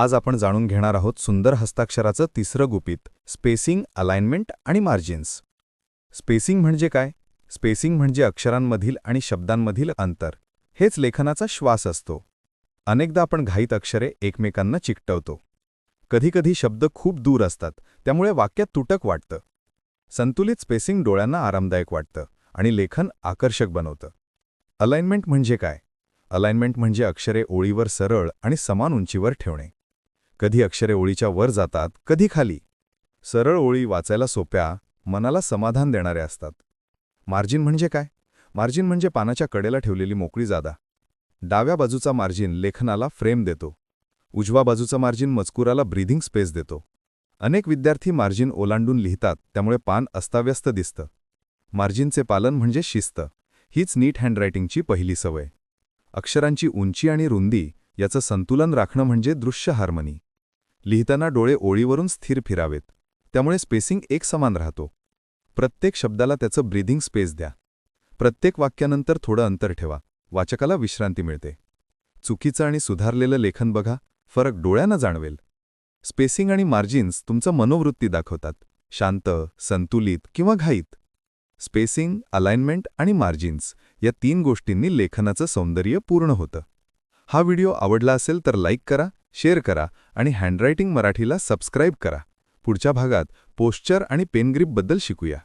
आज आपण जाणून घेणार आहोत सुंदर हस्ताक्षराचं तिसरं गुपित स्पेसिंग अलाइनमेंट आणि मार्जिन्स. स्पेसिंग म्हणजे काय? स्पेसिंग म्हणजे अक्षरांमधील आणि शब्दांमधील अंतर. हेच लेखनाचा श्वास असतो. अनेकदा आपण घाईत अक्षरे एकमेकांना चिकटवतो. कधीकधी शब्द खूप दूर असतात त्यामुळे वाक्यात तुटक वाटतं. संतुलित स्पेसिंग डोळ्यांना आरामदायक वाटतं आणि लेखन आकर्षक बनवतं. अलाइनमेंट म्हणजे काय? अलाइनमेंट म्हणजे अक्षरे ओळीवर सरळ आणि समान उंचीवर ठेवणे. कधी अक्षरे ओळीच्या वर जातात कधी खाली. सरळ ओळी वाचायला सोप्या मनाला समाधान देणाऱ्या असतात. मार्जिन म्हणजे काय? मार्जिन म्हणजे पानाच्या कडेला ठेवलेली मोकळी जादा. डाव्या बाजूचा मार्जिन लेखनाला फ्रेम देतो. उजवा बाजूचा मार्जिन मजकुराला ब्रीदिंग स्पेस देतो. अनेक विद्यार्थी मार्जिन ओलांडून लिहितात त्यामुळे पान अस्ताव्यस्त दिसतं. मार्जिनचे पालन म्हणजे शिस्त. हीच नीट हँडरायटिंगची पहिली सवय. अक्षरांची उंची आणि रुंदी याचं संतुलन राखणं म्हणजे दृश्य हार्मनी. लिहिताना डोळे ओळीवरून स्थिर फिरावेत. त्यामुळे स्पेसिंग एक समान राहतो. प्रत्येक शब्दाला त्याचं ब्रीदिंग स्पेस द्या. प्रत्येक वाक्यानंतर थोडं अंतर ठेवा. वाचकाला विश्रांती मिळते. चुकीचं आणि सुधारलेलं लेखन बघा. फरक डोळ्यांना जाणवेल. स्पेसिंग आणि मार्जिन्स तुमचं मनोवृत्ती दाखवतात. शांत संतुलित किंवा घाईत. स्पेसिंग अलाइनमेंट आणि मार्जिन्स या तीन गोष्टींनी लेखनाचं सौंदर्य पूर्ण होतं. हा व्हिडिओ आवडला असेल तर लाईक करा. शेअर करा आणि हँडरायटिंग मराठीला सबस्क्राईब करा. पुढच्या भागात पोस्चर आणि पेनग्रिपबद्दल शिकूया.